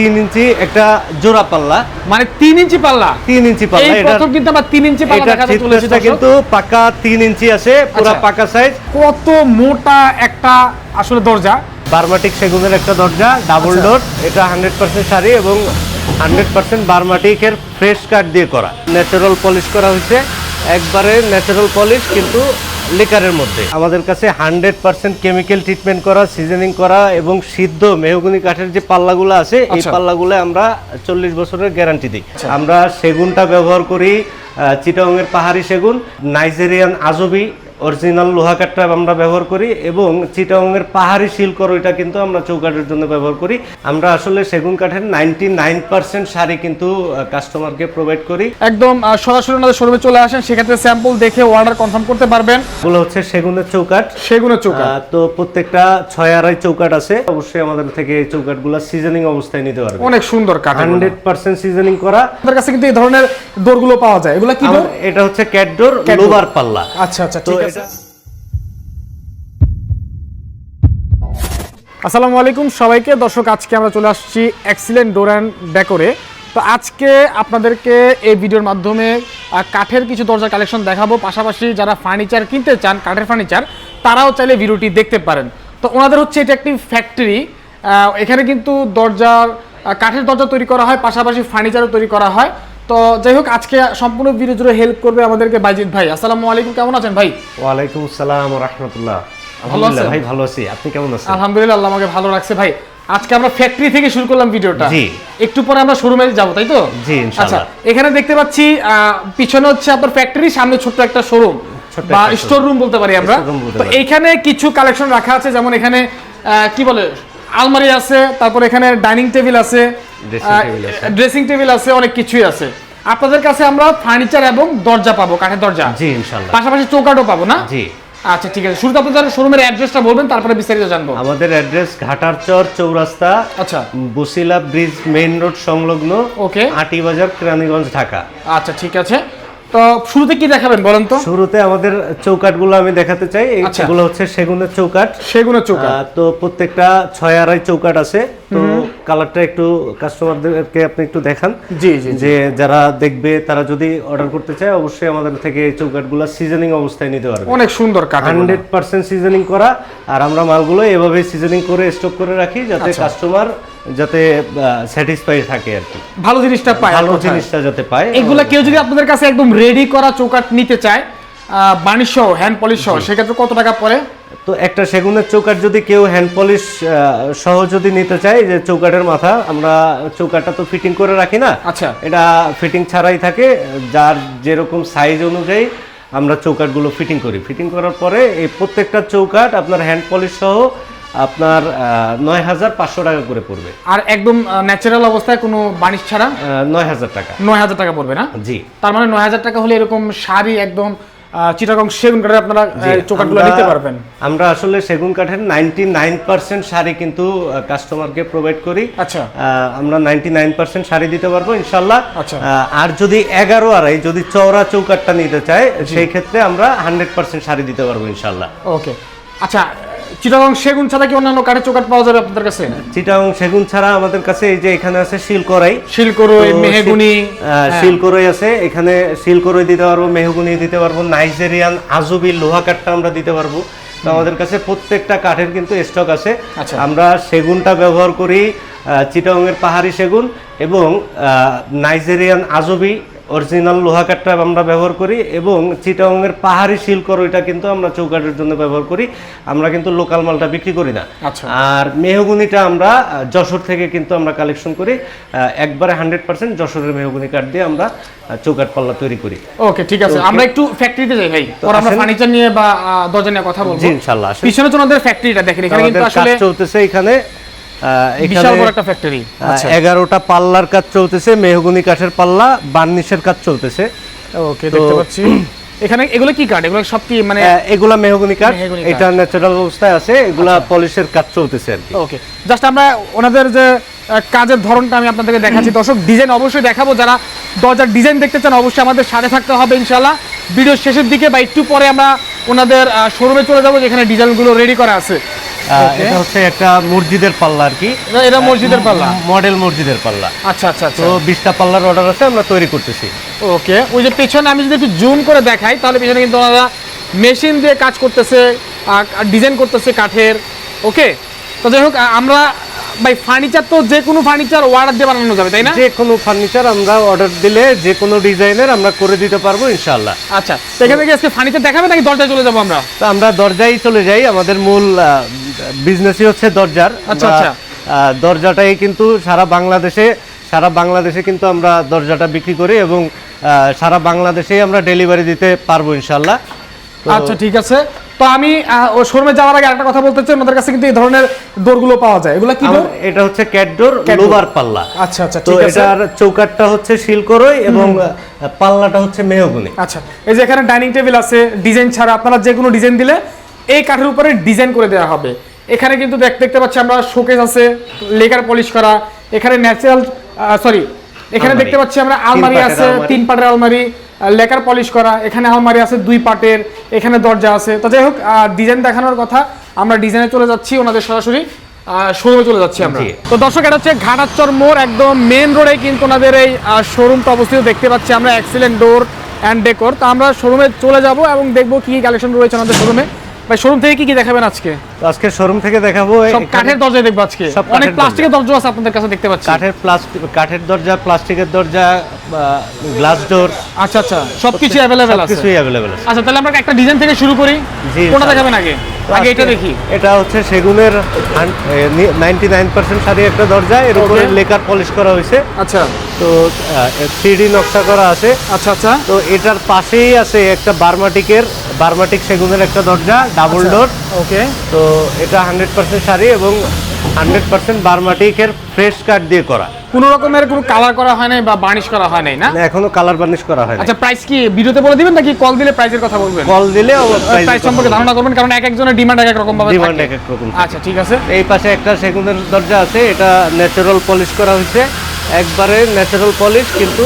তিন ইঞ্চি একটা জোড়া পাল্লা। মানে তিন ইঞ্চি পাল্লা? তিন ইঞ্চি পাল্লা। এটা কিন্তু আমরা তিন ইঞ্চি পাল্লা এটা। কিন্তু পাকা তিন ইঞ্চি আছে পুরো আচ্ছা। পাকা সাইজ কত মোটা একটা আসলে দরজা? বারমাটিক সেগুনের একটা দরজা ডাবল আচ্ছা। ডোর এটা হান্ড্রেড পার্সেন্ট শাড়ি এবং হান্ড্রেড পার্সেন্ট বারমাটিকের ফ্রেশ কাঠ দিয়ে করা। ন্যাচারাল পলিশ করা হয়েছে। একবারে ন্যাচারাল পলিশ কিন্তু লিকারের মধ্যে। আমাদের কাছে হান্ড্রেড পার্সেন্ট কেমিক্যাল ট্রিটমেন্ট করা সিজনিং করা এবং সিদ্ধ মেহগুনি কাঠের যে পাল্লাগুলো আছে এই আচ্ছা। পাল্লাগুলো আমরা চল্লিশ বছরের গ্যারান্টি দিই। আমরা সেগুনটা ব্যবহার করি চিটাংয়ের পাহাড়ি সেগুন নাইজেরিয়ান আজবি অরিজিনাল লোহা কাঠটা আমরা ব্যবহার করি এবং চিটাংয়ের পাহাড়ি শিল্কর ওইটা কিন্তু আমরা চৌকাঠের জন্য ব্যবহার করি। আমরা আসলে সেগুন কাঠের নাইনটি নাইন পার্সেন্ট শাড়ি কিন্তু কাস্টমারকে প্রোভাইড করি। একদম সরাসরি ওনাদের শোরুমে চলে আসেন সেক্ষেত্রে স্যাম্পল দেখে অর্ডার কনফার্ম করতে পারবেন। এগুলো হচ্ছে সেগুনের চৌকাঠ। সেগুনের চৌকা আহ, তো প্রত্যেকটা ছয় আড়াই চৌকাঠ আছে। অবশ্যই আমাদের থেকে এই চৌকাঠগুলো সিজনিং অবস্থায় নিতে পারবে অনেক সুন্দর কাঠ হান্ড্রেড পার্সেন্ট সিজনিং করা। আপনাদের কাছে কিন্তু এই ধরনের ডোরগুলো পাওয়া যায়। এগুলো কি ডোর এটা হচ্ছে Cat door। লোবার পাল্লা। আচ্ছা আচ্ছা আসসালামু আলাইকুম সবাইকে। দর্শক, আজকে আমরা চলে আসছি এক্সিলেন্ট ডোর অ্যান্ড ডেকোরে তো আজকে আপনাদেরকে এই ভিডিওর মাধ্যমে কাঠের কিছু দরজা কালেকশন দেখাবো। পাশাপাশি যারা ফার্নিচার কিনতে চান, কাঠের ফার্নিচার তারাও চাইলে ভিডিওটি দেখতে পারেন। তো ওনাদের হচ্ছে এটা একটি ফ্যাক্টরি এখানে কিন্তু দরজার কাঠের দরজা তৈরি করা হয়, পাশাপাশি ফার্নিচারও তৈরি করা হয়। তো যাই হোক আজকে সম্পূর্ণ ভিডিও জুড়ে হেল্প করবে আমাদেরকে বাইজিৎ ভাই। আসসালামু আলাইকুম কেমন আছেন ভাই? ওয়ালাইকুম আসসালাম রহমতুল্লাহ। আলহামদুলিল্লাহ? ভাই ভালো আছি। আপনি কেমন আছেন? আলহামদুলিল্লাহ আল্লাহ আমাকে ভালো রাখছে ভাই। আজকে আমরা ফ্যাক্টরি থেকে শুরু করলাম ভিডিওটা জি। একটু পরে আমরা শোরুমে যাব তাই তো? জি, আচ্ছা এখানে দেখতে পাচ্ছি পিছনে হচ্ছে আপনার ফ্যাক্টরি সামনে ছোট্ট একটা শোরুম বা স্টোর রুম বলতে পারি আমরা। তো পারি। এইখানে কিছু কালেকশন রাখা আছে যেমন এখানে আহ, কি বলে? আলমারি আছে তারপর এখানে ডাইনিং টেবিল আছে। ড্রেসিং টেবিল আছে। অনেক কিছুই আছে। আপনাদের কাছে আমরা ফার্নিচার এবং দরজা পাবো কাঠের দরজা। জি ইনশাল্লাহ পাশাপাশি চৌকাটও পাবো না? জি। আচ্ছা ঠিক আছে। শুরুতে আপনাদের শোরুমের অ্যাড্রেসটা বলবেন তারপরে বিস্তারিত জানব। আমাদের অ্যাড্রেস ঘাটারচর চৌরাস্তা আচ্ছা। বসিলা ব্রিজ মেইন রোড সংলগ্ন ওকে আটি বাজার কেরানীগঞ্জ ঢাকা। আচ্ছা ঠিক আছে। তো শুরুতে কি দেখাবেন বলেন তো? শুরুতে আমাদের চৌকাঠগুলো আমি দেখাতে চাই। আচ্ছা। এগুলো হচ্ছে সেগুনের চৌকাট সেগুনের চৌকাট তো প্রত্যেকটা ছয় আড়াই চৌকাঠ আছে। তো কালারটা একটু কাস্টমারদেরকে আপনি একটু দেখান। জি জি যে যারা দেখবে তারা যদি অর্ডার করতে চায় অবশ্যই আমাদের থেকে এই চৌকাঠগুলো সিজনিং অবস্থায় নিতে পারবে। অনেক সুন্দর কাঠ হান্ড্রেড পার্সেন্ট সিজনিং করা। আর আমরা মালগুলো এভাবে সিজনিং করে স্টক করে রাখি যাতে আচ্ছা। কাস্টমার যাতে স্যাটিসফাই থাকে আর কি। ভালো জিনিসটা পায় ভালো জিনিসটা যাতে পায়। এগুলা কেউ যদি আপনাদের কাছে একদম রেডি করা চৌকাট নিতে চায় বাণিজ্য হ্যান্ড পলিশ সহ সেক্ষেত্রে কত টাকা পড়ে? তো একটা সেগুনের চৌকাঠ যদি কেউ হ্যান্ড পলিশ সহ যদি নিতে চায় যে চৌকাঠের মাথা আমরা চৌকাঠটা তো ফিটিং করে রাখি না। আচ্ছা। এটা ফিটিং ছাড়াই থাকে যার যেরকম সাইজ অনুযায়ী আমরা চৌকাঠগুলো ফিটিং করি। ফিটিং করার পরে এই প্রত্যেকটা চৌকাঠ আপনার হ্যান্ড পলিশ সহ আপনার নয় হাজার পাঁচশো টাকা করে পড়বে। আর একদম ন্যাচারাল অবস্থায় কোনো বাণিজ্য ছাড়া? নয় হাজার টাকা। নয় হাজার টাকা পড়বে না? জি। তার মানে নয় হাজার টাকা হলে এরকম শাড়ি একদম চিটাগং সেগুন কাঠের আপনারা চোকাটগুলো নিতে পারবেন। আমরা আসলে সেগুন কাঠের নাইনটি নাইন পার্সেন্ট শাড়ি কিন্তু কাস্টমারকে প্রোভাইড করি। আচ্ছা। আমরা নাইনটি নাইন পার্সেন্ট শাড়ি দিতে পারব ইনশাল্লাহ। আচ্ছা। আর যদি এগারো আড়াই যদি চওড়া চৌকাটটা নিতে চায় সেই ক্ষেত্রে আমরা হান্ড্রেড পার্সেন্ট শাড়ি দিতে পারব ইনশাল্লাহ। ওকে। আচ্ছা চিটাগং সেগুন ছাড়া কি অন্যান্য কাঠের চৌকাট পাওয়া যাবে আপনাদের কাছে? চিটাং সেগুন ছাড়া আমাদের কাছে এই যে এখানে আছে শিলকরাই শিলকরই মেহেগুনি হ্যাঁ। শিলকরই আছে। এখানে শিলকরই দিতে পারব মেহগুনি দিতে পারব নাইজেরিয়ান আজুবি লোহা কাঠটা আমরা দিতে পারব। তো আমাদের কাছে প্রত্যেকটা কাঠের কিন্তু স্টক আছে। আচ্ছা। আমরা সেগুনটা ব্যবহার করি চিটাংয়ের পাহাড়ি সেগুন এবং নাইজেরিয়ান আজবি অরিজিনাল লোহা কাঠটা আমরা ব্যবহার করি এবং চিটাংয়ের পাহাড়ি শিলকর ওইটা কিন্তু আমরা চৌকাঠের জন্য ব্যবহার করি। আমরা কিন্তু লোকাল মালটা বিক্রি করি না। আচ্ছা। আর মেহগুনিটা আমরা যশোর থেকে কিন্তু আমরা কালেকশন করি। একবারে হান্ড্রেড পার্সেন্ট যশোরের মেহগুনি কাঠ দিয়ে আমরা চৌকাঠ পাল্লা তৈরি করি। ওকে ঠিক আছে। আমরা একটু ফ্যাক্টরিতে যাই ভাই। পরে আমরা ফার্নিচার নিয়ে বা দরজা নিয়ে কথা বলব। জি ইনশাল্লাহ পিছনে তো আমাদের ফ্যাক্টরিটা দেখেন এখানে কিন্তু আসলে চলতেছে এখানে। বিশাল বড় একটা ফ্যাক্টরি আচ্ছা। এগারোটা পাল্লার কাজ চলতেছে মেহগুনি কাঠের পাল্লা বার্নিশের কাজ চলতেছে। ওকে দেখতে পাচ্ছি। এখানে এগুলো কি কাঠ? এগুলো সব কি মানে আহ, এগুলা মেহগুনি কাঠ। এটা ন্যাচারাল অবস্থায় আছে এগুলা পলিশের কাজ চলতেছে আর কি। ওকে জাস্ট আমরা ওনাদের যে কাজের ধরনটা আমি আপনাদেরকে দেখাচ্ছি। দর্শক ডিজাইন অবশ্যই দেখাবো। যারা দরজার ডিজাইন দেখতে চান অবশ্যই আমাদের সাথে থাকতে হবে ইনশাল্লাহ ভিডিওর শেষের দিকে বা একটু পরে আমরা ওনাদের শোরুমে চলে যাব যেখানে ডিজাইনগুলো রেডি করা আছে. এটা হচ্ছে একটা মসজিদের পাল্লা আর কি। এটা- মসজিদের পাল্লা? মডেল মসজিদের পাল্লা। আচ্ছা আচ্ছা আচ্ছা। তো বিশটা পাল্লার অর্ডার আছে আমরা তৈরি করতেছি। ওকে ওই যে পেছনে আমি যদি একটু জুম করে দেখাই তাহলে পেছনে কিন্তু ওনারা মেশিন দিয়ে কাজ করতেছে ডিজাইন করতেছে কাঠের। ওকে তো যাই হোক আমরা ভাই ফার্নিচার তো যে কোনো ফার্নিচার অর্ডার দিয়ে বানানো যাবে তাই না? যে কোনো ফার্নিচার আমরা অর্ডার দিলে যে কোনো ডিজাইনের আমরা করে দিতে পারব ইনশাআল্লাহ। আচ্ছা এখান থেকে আজকে ফার্নিচার দেখাবে নাকি দরজায় চলে যাব আমরা? তো আমরা দরজায় চলে যাই আমাদের মূল বিজনেসই হচ্ছে দরজার। আচ্ছা, আচ্ছা। দরজাটাই কিন্তু সারা বাংলাদেশে সারা বাংলাদেশে কিন্তু আমরা দরজাটা বিক্রি করি এবং সারা বাংলাদেশেই আমরা ডেলিভারি দিতে পারব ইনশাল্লাহ আচ্ছা ঠিক আছে। তো আমি শোরুমে যাওয়ার আগে একটা কথা বলতে চাই। আমাদের কাছে কিন্তু এই ধরনের ডোরগুলো পাওয়া যায়। এগুলো কি ডোর এটা হচ্ছে Cat door। লোবার পাল্লা। আচ্ছা আচ্ছা তো ঠিক আছে। এটার চৌকাটটা হচ্ছে শিলকরই এবং পাল্লাটা হচ্ছে মেহগুনি। আচ্ছা এই যে এখানে ডাইনিং টেবিল আছে ডিজাইন ছাড়া আপনারা যে কোনো ডিজাইন দিলে এই কাঠের উপরে ডিজাইন করে দেওয়া হবে। এখানে কিন্তু দেখ- দেখতে পাচ্ছি আমরা শোকেস আছে লেকার পলিশ করা। এখানে ন্যাচারাল সরি এখানে দেখতে পাচ্ছি আমরা আলমারি আছে। তিন পাটের আলমারি লেকার পলিশ করা এখানে আলমারি আছে দুই পাটের এখানে দরজা আছে। তো যাই হোক ডিজাইন দেখানোর কথা আমরা ডিজাইনে চলে যাচ্ছি ওনাদের সরাসরি শোরুমে চলে যাচ্ছি আমরা। তো দর্শক এটা হচ্ছে ঘাটাচর মোড় একদম মেন রোডে কিন্তু ওনাদের এই শোরুমটা অবস্থিত। দেখতে পাচ্ছি আমরা এক্সিলেন্ট ডোর অ্যান্ড ডেকোর তো আমরা শোরুমে চলে যাব এবং দেখব কি কি কালেকশন রয়েছে আমাদের শোরুমে ভাই শোরুম থেকে কি কি দেখাবেন আজকে? আজকে শোরুম থেকে দেখাবো সব কাঠের দরজায় দেখব আজকে। অনেক দরজা। প্লাস্টিকের দরজা। আছে আপনাদের কাছে দেখতে পাচ্ছি। কাঠের প্লাস্টিক কাঠের দরজা প্লাস্টিকের দরজা গ্লাস ডোর আচ্ছা আচ্ছা সবকিছু অ্যাভেলেবেল আছে। কিছুই অ্যাভেলেবেল আছে। আচ্ছা তাহলে আমরা একটা ডিজাইন থেকে শুরু করি। কোনটা দেখাবেন আগে? আগে এটা দেখি। এটা হচ্ছে সেগুনের নাইনটি নাইন পার্সেন্ট শাড়ি একটা দরজা। এর উপরে লেকার পলিশ করা হয়েছে। আচ্ছা। তো থ্রি ডি নকশা করা আছে। আচ্ছা আচ্ছা। তো এটার পাশেই আছে একটা বার্মাটিকের বার্মাটিক সেগুনের একটা দরজা ডাবল। ডোর ওকে তো এটা হান্ড্রেড পার্সেন্ট শাড়ি এবং হান্ড্রেড পার্সেন্ট বার্মাটিকের ফ্রেশ কাট দিয়ে করা। কোনো রকমের কোনো কালার করা হয় নাই বা বার্নিশ করা হয় নাই না? না, এখনও কালার বার্নিশ করা হয় আচ্ছা প্রাইস কি ভিডিওতে বলে দিবেন নাকি কল দিলে প্রাইসের কথা বলবেন? কল দিলে প্রাইস সম্পর্কে ধারণা করবেন কারণ এক একজনের ডিমান্ড এক এক রকম ভাবে ডিমান্ড এক এক রকম আচ্ছা ঠিক আছে। এই পাশে একটা সেগুনের দরজা আছে এটা ন্যাচারাল পলিশ করা হয়েছে। একবারে ন্যাচারাল পলিশ কিন্তু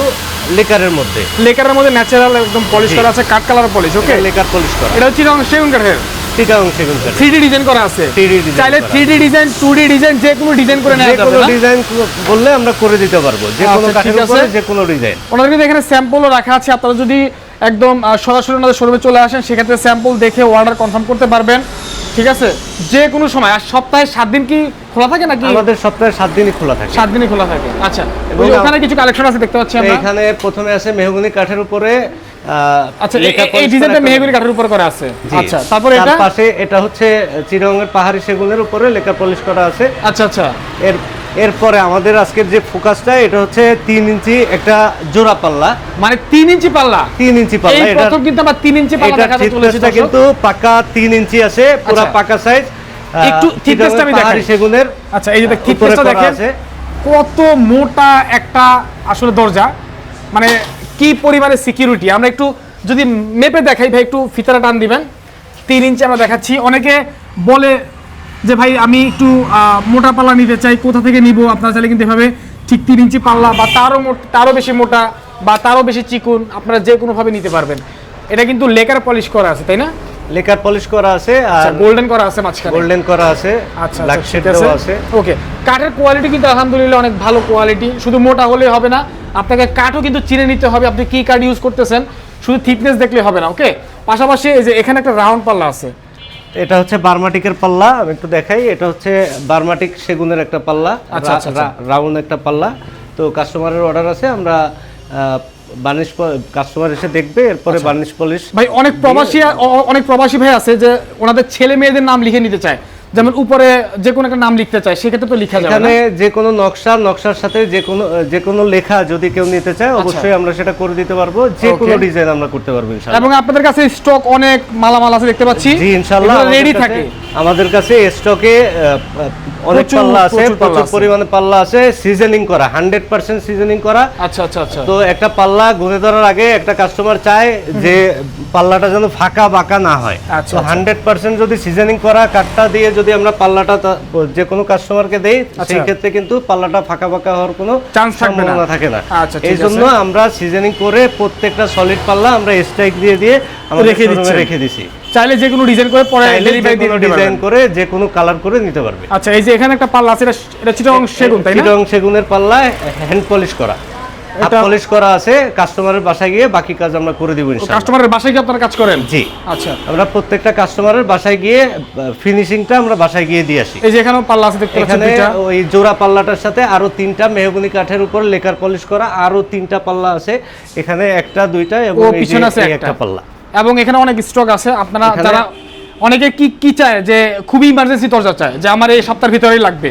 লেকারের মধ্যে। লেকারের মধ্যে ন্যাচারাল একদম পলিশ করা আছে cut colour polish okay lacquer polish করা। এটা হচ্ছে রং সেগুন কাঠের চিটাগং সেগুন কাঠ থ্রি ডিজাইন করা আছে। 3D design চাইলে। থ্রি ডিজাইন টু ডিজাইন যে কোনো ডিজাইন করে নেওয়া যাবে ডিজাইন বললে আমরা করে দিতে পারব। যে কোনো আচ্ছা, কাঠের উপরে যে কোনো ডিজাইন ওনাদের কিন্তু এখানে স্যাম্পলও রাখা আছে। আপনারা যদি একদম সরাসরি ওনাদের শোরুমে চলে আসেন সেক্ষেত্রে স্যাম্পল দেখে অর্ডার কনফার্ম করতে পারবেন। ঠিক আছে? যে কোনো সময় আর সপ্তাহে সাত দিন কি খোলা থাকে নাকি? আমাদের সপ্তাহে সাত দিনই খোলা থাকে। সাত দিনই খোলা থাকে। আচ্ছা এবং ওখানে কিছু কালেকশন আছে দেখতে পাচ্ছি আমরা। এখানে প্রথমে আছে মেহগুনি কাঠের উপরে আহ, আচ্ছা এই- ডিজাইনটা মেহগনি মেহগুনি কাঠের উপর করা আছে। আচ্ছা তারপরে এটা? পাশে এটা হচ্ছে চিরঙ্গের পাহাড়ি সেগুনের উপরে লেখা পলিশ করা আছে। আচ্ছা আচ্ছা। এর এরপরে আমাদের আজকের যে ফোকাসটা এটা হচ্ছে তিন ইঞ্চি একটা জোড়া পাল্লা। মানে তিন ইঞ্চি পাল্লা? তিন ইঞ্চি পাল্লা। এটা কিন্তু আমরা তিন ইঞ্চি পাল্লা দেখাতে চলেছি থিকনেসটা কিন্তু পাকা তিন ইঞ্চি আছে পুরো আচ্ছা। পাকা সাইজ একটু thickness টা আমি দেখাই। সেগুনের আচ্ছা এই যে থিকনেসটা দেখেন। কত মোটা একটা আসলে দরজা। মানে কি পরিমাণে সিকিউরিটি আমরা একটু যদি মেপে দেখাই ভাই একটু ফিতারা টান দিবেন। তিন ইঞ্চি আমরা দেখাচ্ছি। অনেকে বলে যে ভাই আমি একটু মোটা পাল্লা নিতে চাই কোথা থেকে নিব? আপনারা চাইলে কিন্তু এভাবে ঠিক তিন ইঞ্চি পাল্লা বা তারও তারও বেশি মোটা বা তারও বেশি চিকুন আপনারা যে কোনোভাবে নিতে পারবেন। এটা কিন্তু লেকার পলিশ করা আছে তাই না? লেকার পলিশ করা আছে আর গোল্ডেন করা আছে মাঝখানে। গোল্ডেন করা আছে আচ্ছা ব্ল্যাক আচ্ছা, শেড ঠিক দেওয়া আছে। ওকে কাঠের কোয়ালিটি কিন্তু আলহামদুলিল্লাহ অনেক ভালো কোয়ালিটি শুধু মোটা হলে হবে না আপনাকে কাঠও কিন্তু চিনে নিতে হবে আপনি কি কাঠ ইউজ করতেছেন শুধু থিকনেস দেখলে হবে না ওকে পাশাপাশি এই যে এখানে একটা রাউন্ড পাল্লা আছে। এটা হচ্ছে বার্মাটিকের পাল্লা আমি একটু দেখাই এটা হচ্ছে বার্মাটিক সেগুনের একটা পাল্লা আচ্ছা, আচ্ছা, আচ্ছা। রাউন্ড একটা পাল্লা তো কাস্টমারের অর্ডার আছে আমরা বার্নিশ কাস্টমার এসে দেখবে এরপরে। বার্নিশ পলিশ ভাই অনেক প্রবাসী অনেক প্রবাসী ভাই আছে যে ওনাদের ছেলে মেয়েদের নাম লিখে নিতে চায় যেমন উপরে যে কোনো একটা নাম লিখতে চায় সেক্ষেত্রে তো লিখা যাবে এখানে যে কোনো নকশা নকশার সাথে যে কোনো যে কোনো লেখা যদি কেউ নিতে চায় আচ্ছা। অবশ্যই আমরা সেটা করে দিতে পারব। যে কোনো ডিজাইন আমরা করতে পারব ইনশাআল্লাহ। এবং আপনাদের কাছে স্টক অনেক মালামাল আছে দেখতে পাচ্ছি। জি ইনশাআল্লাহ আমাদের রেডি কাছে- থাকে। আমাদের কাছে স্টকে অনেক পাল্লা আছে প্রচুর। পরিমাণে পাল্লা আছে সিজনিং করা হান্ড্রেড পার্সেন্ট সিজনিং করা। আচ্ছা আচ্ছা আচ্ছা। তো একটা পাল্লা গুনে ধরার আগে একটা কাস্টমার চায় যে পাল্লাটা যেন ফাঁকা বাঁকা না হয় আচ্ছা, তো আচ্ছা। হান্ড্রেড পার্সেন্ট যদি সিজনিং করা কাঠটা দিয়ে যদি আমরা পাল্লাটা যে কোনো কাস্টমারকে দেই আচ্ছা। সেই ক্ষেত্রে কিন্তু পাল্লাটা ফাঁকা বাঁকা হওয়ার কোনো Chance থাকবে না। থাকে না আচ্ছা, এই জন্য আমরা সিজনিং করে প্রত্যেকটা সলিড পাল্লা আমরা স্ট্রাইক দিয়ে দিয়ে রেখে দিচ্ছেন। রেখে দিছি চাইলে যে কোনো ডিজাইন করে পরে ডেলিভারি দিয়ে ডিজাইন করে যে কোনো কালার করে নিতে পারবে আচ্ছা এই যে এখানে একটা পাল্লা আছে এটা এটা চিটাং সেগুন তাই না চিটং সেগুনের পাল্লা হ্যান্ড পলিশ করা পলিশ করা আছে কাস্টমারের বাসায় গিয়ে বাকি কাজ আমরা করে দিব ইনশাআল্লাহ। কাস্টমারের বাসায় আপনারা কাজ করেন? জি। আচ্ছা। আমরা প্রত্যেকটা কাস্টমারের বাসায় গিয়ে ফিনিশিংটা আমরা বাসায় গিয়ে দিয়ে আসি। এই যে এখানেও পাল্লা আছে দেখতে পাচ্ছেন দুইটা। ওই জোড়া পাল্লাটার সাথে আরও তিনটা মেহগুনি কাঠের উপর লেকার পলিশ করা আরও তিনটা পাল্লা আছে। এখানে একটা দুইটা এবং পিছনে আছে একটা। পাল্লা। এবং এখানে অনেক স্টক আছে। আপনারা যারা অনেকে কি কি চায় যে খুবই ইমার্জেন্সি দরজা চায় যে আমার এই সপ্তাহের ভিতরেই লাগবে।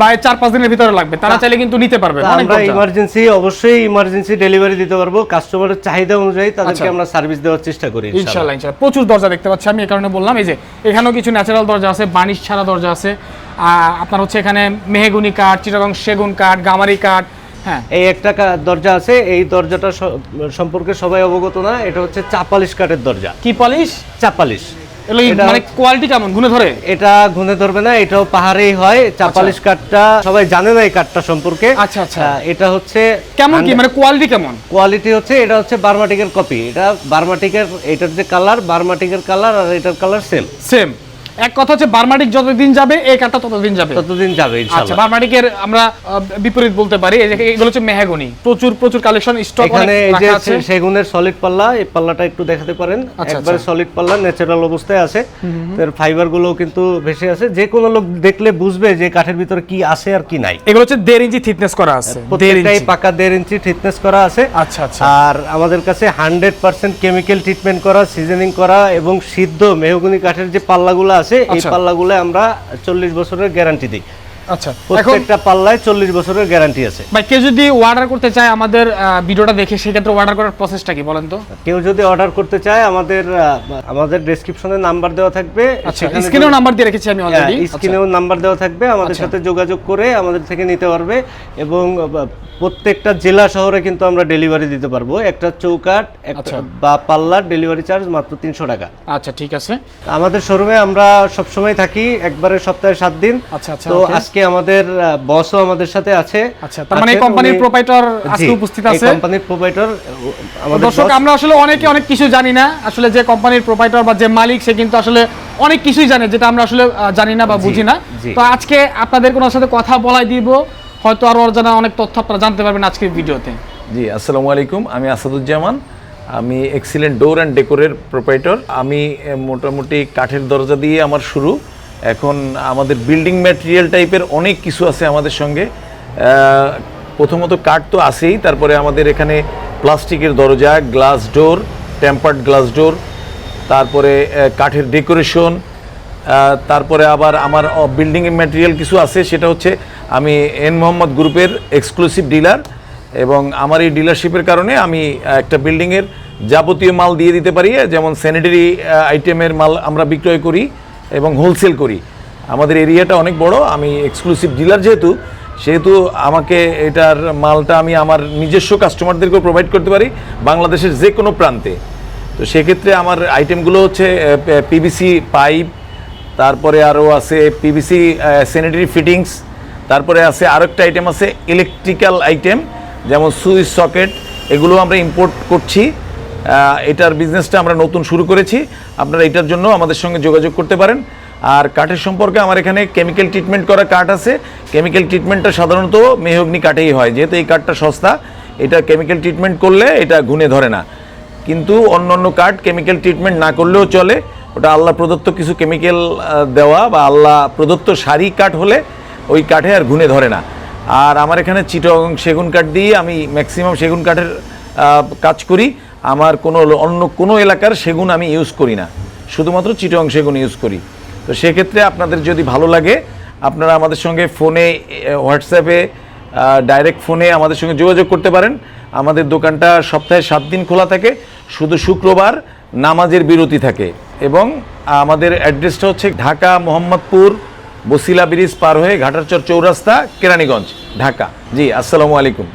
বা চার পাঁচ দিনের ভিতরে লাগবে তারা চাইলে কিন্তু নিতে পারবে আমরা ইমার্জেন্সি অবশ্যই ইমার্জেন্সি ডেলিভারি দিতে পারব। কাস্টমারের চাহিদা অনুযায়ী তাদেরকে আচ্ছা। আমরা সার্ভিস দেওয়ার চেষ্টা করি ইনশাআল্লাহ। ইনশাল্লাহ প্রচুর দরজা দেখতে পাচ্ছি আমি এই কারণে বললাম এই যে এখানেও কিছু ন্যাচারাল দরজা আছে বানিশ ছাড়া দরজা আছে আপনার হচ্ছে এখানে মেহেগুনি কাঠ চিটাগং সেগুন কাঠ গামারি কাঠ হ্যাঁ। এই একটা দরজা আছে এই দরজাটা সম্পর্কে সবাই অবগত না এটা হচ্ছে চাপালিশ কাঠের দরজা। কি পলিশ? চাপালিশ মানে কোয়ালিটি কেমন? গুনে ধরে? এটা ঘুনে ধরবে না এটাও পাহাড়েই হয় চাপালিশ কাঠটা সবাই জানে না এই কাঠটা সম্পর্কে। আচ্ছা, আচ্ছা। এটা হচ্ছে কেমন কি মানে কোয়ালিটি কেমন? কোয়ালিটি হচ্ছে এটা হচ্ছে বার্মাটিকের কপি এটা বার্মাটিকের এটার যে কালার বার্মাটিকের কালার আর এটার কালার সেম সেম এক কথা হচ্ছে বার্মাটিক যতদিন যাবে এই কাঠটা ততদিন যাবে। ততদিন যাবে আচ্ছা বার্মাটিকের আমরা বিপরীত বলতে পারি এই যে এগুলো হচ্ছে মেহাগনি। প্রচুর প্রচুর কালেকশন স্টক এখানে এই যে সেগুনের সলিড পাল্লা এই পাল্লাটা একটু দেখাতে পারেন। আচ্ছা, একবারে সলিড পাল্লা ন্যাচারাল অবস্থায় আছে। এর ফাইবারগুলো কিন্তু ভেসে আছে। যে কোনো লোক দেখলে বুঝবে যে কাঠের ভিতরে কি আছে আর কি নাই। এগুলো হচ্ছে দেড় ইঞ্চি থিকনেস করা আছে প্রত্যেকটাই পাকা দেড় ইঞ্চি থিকনেস করা আছে। আচ্ছা আচ্ছা। আর আমাদের কাছে হান্ড্রেড পার্সেন্ট কেমিক্যাল ট্রিটমেন্ট করা সিজনিং করা এবং সিদ্ধ মেহগুনি কাঠের যে পাল্লাগুলো আছে এই আচ্ছা। পাল্লাগুলো আমরা চল্লিশ বছরের গ্যারান্টি দিই আচ্ছা প্রত্যেকটা পাল্লায় চল্লিশ বছরের গ্যারান্টি আছে। ভাই কেউ যদি অর্ডার করতে চায় আমাদের ভিডিওটা দেখে সেক্ষেত্রে অর্ডার করার প্রসেসটা কি বলেন তো? কেউ যদি অর্ডার করতে চায় আমাদের আমাদের ডেসক্রিপশনে নাম্বার দেওয়া থাকবে। আচ্ছা স্ক্রিনেও নাম্বার দিয়ে রেখেছি আমি অলরেডি স্ক্রিনেও নাম্বার দেওয়া থাকবে আমাদের আচ্ছা। সাথে যোগাযোগ করে আমাদের থেকে নিতে পারবে এবং প্রত্যেকটা জেলা শহরে কিন্তু আমরা ডেলিভারি দিতে পারব। একটা চৌকাট আচ্ছা। বা পাল্লার ডেলিভারি চার্জ মাত্র তিনশো টাকা। আচ্ছা ঠিক আছে। আমাদের শোরুমে আমরা সবসময় থাকি একবারে সপ্তাহে সাত দিন। আচ্ছা, আচ্ছা, তো. আজকে আমাদের বসও আমাদের সাথে আছে। আচ্ছা তার মানে এই কোম্পানির প্রোপাইটর আজকে জি, উপস্থিত এই আছে। কোম্পানির প্রোপাইটর আমাদের দর্শক আমরা আসলে অনেকে অনেক কিছু জানি না। আসলে যে কোম্পানির প্রোপাইটর বা যে মালিক সে কিন্তু আসলে অনেক কিছুই জানে যেটা আমরা আসলে জানি না বা বুঝি না। তো আজকে আপনাদের কোনো সাথে কথা বলাই দিব হয়তো আরও অজানা অনেক তথ্য আপনারা জানতে পারবেন আজকের ভিডিওতে। জি আসসালামু আলাইকুম। আমি আসাদুজ্জামান। আমি এক্সিলেন্ট ডোর অ্যান্ড ডেকোরের প্রোপাইটর আমি মোটামুটি কাঠের দরজা দিয়ে আমার শুরু। এখন আমাদের বিল্ডিং ম্যাটেরিয়াল টাইপের অনেক কিছু আছে আমাদের সঙ্গে। প্রথমত কাঠ তো আছেই, তারপরে আমাদের এখানে প্লাস্টিকের দরজা glass door tempered glass door তারপরে কাঠের ডেকোরেশন তারপরে আবার আমার বিল্ডিং ম্যাটেরিয়াল কিছু আছে, সেটা হচ্ছে আমি এন মোহাম্মদ গ্রুপের এক্সক্লুসিভ ডিলার এবং আমার এই ডিলারশিপের কারণে আমি একটা বিল্ডিংয়ের যাবতীয় মাল দিয়ে দিতে পারি, যেমন স্যানিটারি আইটেমের মাল আমরা বিক্রয় করি। এবং হোলসেল করি। আমাদের এরিয়াটা অনেক বড়, আমি এক্সক্লুসিভ ডিলার যেহেতু, সেহেতু আমাকে এটার মালটা আমি আমার নিজস্ব কাস্টমারদেরকেও প্রোভাইড করতে পারি, বাংলাদেশের যে কোনো প্রান্তে। তো সেক্ষেত্রে আমার আইটেমগুলো হচ্ছে পিভিসি পাইপ তারপরে আরও আছে পিভিসি স্যানিটারি ফিটিংস তারপরে আছে আরও একটা আইটেম আছে ইলেকট্রিক্যাল আইটেম যেমন সুইচ সকেট, এগুলো আমরা ইম্পোর্ট করছি। এটার বিজনেসটা আমরা নতুন শুরু করেছি। আপনারা এটার জন্য আমাদের সঙ্গে যোগাযোগ করতে পারেন। আর কাঠের সম্পর্কে আমার এখানে কেমিক্যাল ট্রিটমেন্ট করা কাঠ আছে। কেমিক্যাল ট্রিটমেন্টটা সাধারণত মেহগ্নি কাঠেই হয়, যেহেতু এই কাঠটা সস্তা। এটা কেমিক্যাল ট্রিটমেন্ট করলে এটা গুনে ধরে না। কিন্তু অন্য অন্য কাঠ কেমিক্যাল ট্রিটমেন্ট না করলেও চলে। ওটা আল্লাহ প্রদত্ত কিছু কেমিক্যাল দেওয়া বা আল্লাহ প্রদত্ত সারি কাঠ হলে ওই কাঠে আর ঘুনে ধরে না। আর আমার এখানে চিটং সেগুন কাঠ দিয়ে আমি ম্যাক্সিমাম সেগুন কাঠের কাজ করি। আমার কোনো অন্য কোনো এলাকার সেগুন আমি ইউজ করি না। শুধুমাত্র চিটং সেগুন ইউজ করি। তো সেক্ষেত্রে আপনাদের যদি ভালো লাগে, আপনারা আমাদের সঙ্গে ফোনে হোয়াটসঅ্যাপে ডাইরেক্ট ফোনে আমাদের সঙ্গে যোগাযোগ করতে পারেন। আমাদের দোকানটা সপ্তাহে সাত দিন খোলা থাকে। শুধু শুক্রবার নামাজের বিরতি থাকে এবং আমাদের অ্যাড্রেসটা হচ্ছে ঢাকা মোহাম্মদপুর বসিলা ব্রিজ পার হয়ে ঘাটারচর চৌরাস্তা কেরানীগঞ্জ, ঢাকা। জি, আসসালামু আলাইকুম।